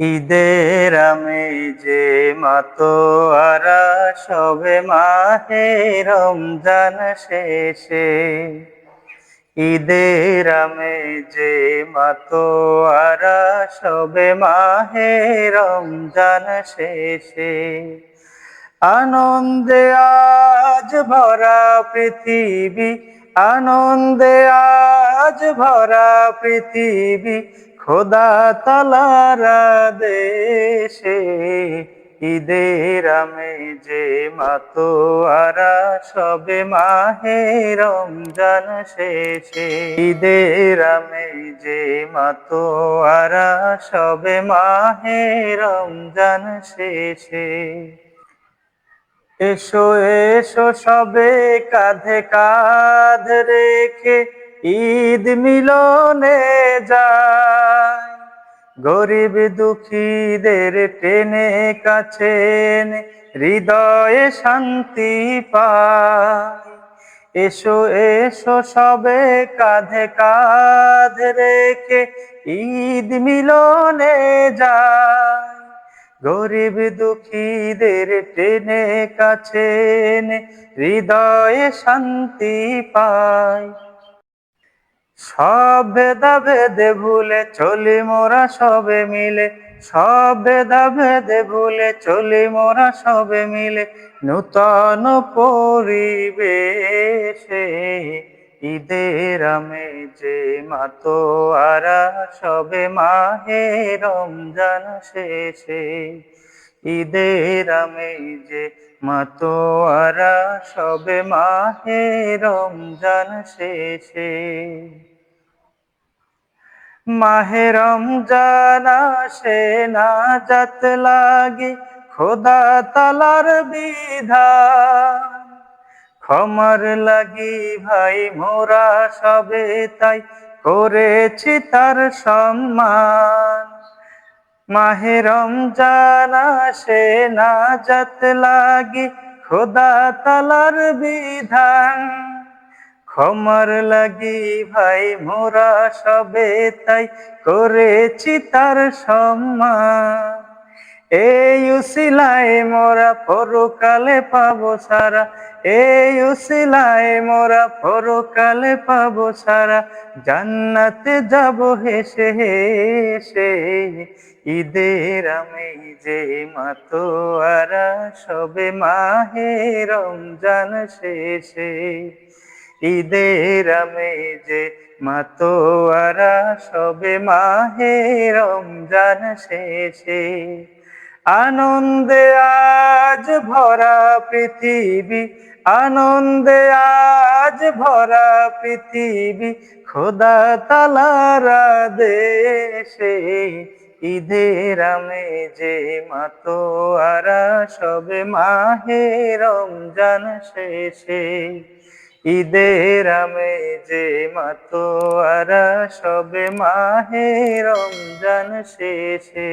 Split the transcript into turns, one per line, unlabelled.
ঈদের আমি যে মাতোয়ারা, সবে মাহে রমজান শেষে। ঈদের আমি যে মাতোয়ারা, সবে মাহে রমজান শেষে। আনন্দে আজ ভরা পৃথিবী, আনন্দে আজ ভরা পৃথিবী, খোদা তালারা দেশে ঈদের আমি যে মাতোয়ারা, সবে মাহে রমজান শেষে ঈদের আমি যে মাতোয়ারা, সবে মাহে রমজান শেষে এসো এসো সবে কাঁধে কাঁধ রেখে ঈদ মিলনে যায় গরিব দুঃখীদের টেনে কাছে হৃদয়ে শান্তি পায় এসো এসো সবে কাঁধে কাঁধ রেখে ঈদ মিলনে যায় গরিব দুঃখীদের টেনে কাছে হৃদয়ে শান্তি পায়। সব ভেদা ভেদে ভুলে চলি মোরা সবে মিলে, সব ভেদা ভেদে ভুলে চলি মোরা সবে মিলে, নূতন পরিবেশে ঈদের আমি যে মাতোয়ারা, সবে মাহে রমজান শেষে। ঈদের আমি যে মাতোয়ারা, সবে মাহে রমজান শেষে। মাহে রমজান আসে না যাত লাগে খোদা তালার বিধান। ক্ষমার লাগি ভাই, মোরা সবে তাই করেছি তার সম্মান। মাহে রমজান আসে না যাত লাগি খোদা তালার বিধান। ক্ষমার লাগি ভাই, মোরা সবে তাই করেছি তার সম্মান। এই উসিলায় মোরা পরকালে পাবো সারা। এই উসিলায় মোরা পরকালে পাবো সারা। জান্নাতে যাব হেসে হেসে, ঈদের আমি যে মাতোয়ারা, সবে মাহে রমজান শেষে। ঈদের আমি যে মাতোয়ারা, সবে মাহে রমজান শেষে। আনন্দে আজ ভরা পৃথিবী, আনন্দে আজ ভরা পৃথিবী, খোদা তালারা দেশে ঈদের আমি যে মাতোয়ারা সবে মাহে রমজান শেষে। ঈদের আমি যে মাতোয়ারা সবে মাহে রমজান শেষে।